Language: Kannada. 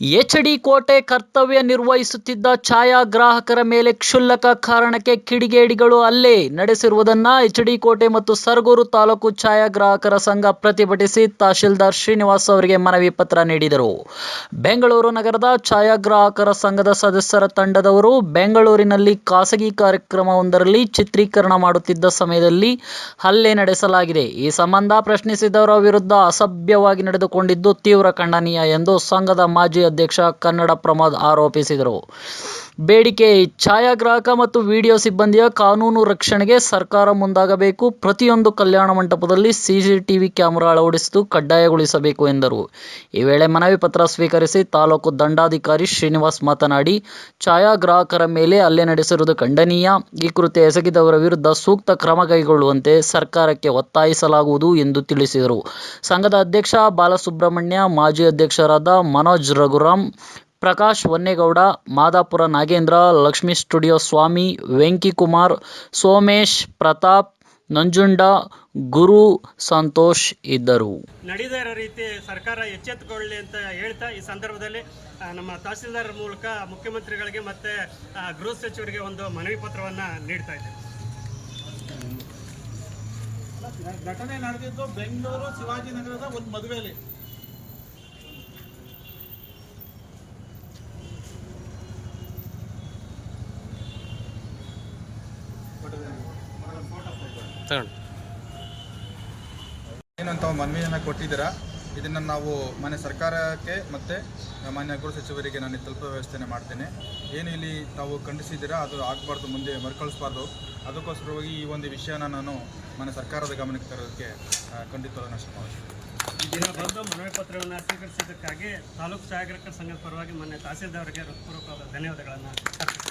ಎಚ್ಡಿ ಕೋಟೆ ಕರ್ತವ್ಯ ನಿರ್ವಹಿಸುತ್ತಿದ್ದ ಛಾಯಾಗ್ರಾಹಕರ ಮೇಲೆ ಕ್ಷುಲ್ಲಕ ಕಾರಣಕ್ಕೆ ಕಿಡಿಗೇಡಿಗಳು ಹಲ್ಲೆ ನಡೆಸಿರುವುದನ್ನು ಎಚ್ಡಿ ಕೋಟೆ ಮತ್ತು ಸರಗೂರು ತಾಲೂಕು ಛಾಯಾಗ್ರಾಹಕರ ಸಂಘ ಪ್ರತಿಭಟಿಸಿ ತಹಶೀಲ್ದಾರ್ ಶ್ರೀನಿವಾಸ್ ಅವರಿಗೆ ಮನವಿ ಪತ್ರ ನೀಡಿದರು. ಬೆಂಗಳೂರು ನಗರದ ಛಾಯಾಗ್ರಾಹಕರ ಸಂಘದ ಸದಸ್ಯರ ತಂಡದವರು ಬೆಂಗಳೂರಿನಲ್ಲಿ ಖಾಸಗಿ ಕಾರ್ಯಕ್ರಮವೊಂದರಲ್ಲಿ ಚಿತ್ರೀಕರಣ ಮಾಡುತ್ತಿದ್ದ ಸಮಯದಲ್ಲಿ ಹಲ್ಲೆ ನಡೆಸಲಾಗಿದೆ. ಈ ಸಂಬಂಧ ಪ್ರಶ್ನಿಸಿದವರ ವಿರುದ್ಧ ಅಸಭ್ಯವಾಗಿ ನಡೆದುಕೊಂಡಿದ್ದು ತೀವ್ರ ಖಂಡನೀಯ ಎಂದು ಸಂಘದ ಮಾಜಿ ಅಧ್ಯಕ್ಷ ಕನ್ನಡ ಪ್ರಮೋದ್ ಆರೋಪಿಸಿದರು. ಬೇಡಿಕೆ ಛಾಯಾಗ್ರಾಹಕ ಮತ್ತು ವಿಡಿಯೋ ಸಿಬ್ಬಂದಿಯ ಕಾನೂನು ರಕ್ಷಣೆಗೆ ಸರ್ಕಾರ ಮುಂದಾಗಬೇಕು. ಪ್ರತಿಯೊಂದು ಕಲ್ಯಾಣ ಮಂಟಪದಲ್ಲಿ ಸಿಸಿಟಿವಿ ಕ್ಯಾಮೆರಾ ಅಳವಡಿಸುವುದು ಕಡ್ಡಾಯಗೊಳಿಸಬೇಕು ಎಂದರು. ಈ ವೇಳೆ ಮನವಿ ಪತ್ರ ಸ್ವೀಕರಿಸಿ ತಾಲೂಕು ದಂಡಾಧಿಕಾರಿ ಶ್ರೀನಿವಾಸ್ ಮಾತನಾಡಿ, ಛಾಯಾಗ್ರಾಹಕರ ಮೇಲೆ ಹಲ್ಲೆ ನಡೆಸಿರುವುದು ಖಂಡನೀಯ. ಈ ಕೃತ್ಯ ಎಸಗಿದವರ ವಿರುದ್ಧ ಸೂಕ್ತ ಕ್ರಮ ಕೈಗೊಳ್ಳುವಂತೆ ಸರ್ಕಾರಕ್ಕೆ ಒತ್ತಾಯಿಸಲಾಗುವುದು ಎಂದು ತಿಳಿಸಿದರು. ಸಂಘದ ಅಧ್ಯಕ್ಷ ಬಾಲಸುಬ್ರಹ್ಮಣ್ಯ, ಮಾಜಿ ಅಧ್ಯಕ್ಷರಾದ ಮನೋಜ್ ರಘುರಾಮ್ ಪ್ರಕಾಶ್ ಹೊನ್ನೇಗೌಡ ಮಾದಾಪುರ ನಾಗೇಂದ್ರ ಲಕ್ಷ್ಮೀ ಸ್ಟುಡಿಯೋ ಸ್ವಾಮಿ ವೆಂಕಿಕುಮಾರ್ ಸೋಮೇಶ್ ಪ್ರತಾಪ್ ನಂಜುಂಡ ಗುರು ಸಂತೋಷ್ ಇದ್ದರು. ನಡೀದೇ ಇರೋ ರೀತಿ ಸರ್ಕಾರ ಎಚ್ಚೆತ್ತುಕೊಳ್ಳಿ ಅಂತ ಹೇಳ್ತಾ ಈ ಸಂದರ್ಭದಲ್ಲಿ ನಮ್ಮ ತಹಸೀಲ್ದಾರ್ ಮೂಲಕ ಮುಖ್ಯಮಂತ್ರಿಗಳಿಗೆ ಮತ್ತೆ ಗೃಹ ಸಚಿವರಿಗೆ ಒಂದು ಮನವಿ ಪತ್ರವನ್ನು ನೀಡ್ತಾ ಇದ್ದೇವೆ ಘಟನೆ ನಡೆದಿದ್ದು ಬೆಂಗಳೂರು ಶಿವಾಜಿನಗರದ ಒಂದು ಮದುವೆಯಲ್ಲಿ. ಏನಂತ ಒಂದು ಮನವಿಯನ್ನು ಕೊಟ್ಟಿದ್ದೀರಾ? ಇದನ್ನು ನಾವು ಮಾನ್ಯ ಸರ್ಕಾರಕ್ಕೆ ಮತ್ತು ಮಾನ್ಯ ಗೃಹ ಸಚಿವರಿಗೆ ನಾನು ತಲುಪೋ ವ್ಯವಸ್ಥೆನೆ ಮಾಡ್ತೇನೆ. ಏನು ಇಲ್ಲಿ ತಾವು ಖಂಡಿಸಿದ್ದೀರಾ? ಅದು ಆಗಬಾರ್ದು ಮುಂದೆ ಮರುಕಳಿಸ್ಬಾರ್ದು. ಅದಕ್ಕೋಸ್ಕರವಾಗಿ ಈ ಒಂದು ವಿಷಯನ ನಾನು ಮಾನ್ಯ ಸರ್ಕಾರದ ಗಮನಕ್ಕೆ ತರೋದಕ್ಕೆ ಖಂಡಿತವಾಗ ಖಂಡಿತವಾಗ್ಲೂ ನಾನು ಶ್ರಮ ವಹಿಸ್ತೀನಿ. ಈ ದಿನ ಬಂದು ಮನವಿ ಪತ್ರವನ್ನು ಸ್ವೀಕರಿಸಿದ್ದಕ್ಕಾಗಿ ತಾಲೂಕು ಛಾಯಾಗ್ರಾಹಕರ ಸಂಘದ ಪರವಾಗಿ ಮೊನ್ನೆ ತಹಸೀಲ್ದಾರ್ಗೆ ಹೃತ್ಪೂರ್ವಕವಾದ ಧನ್ಯವಾದಗಳನ್ನು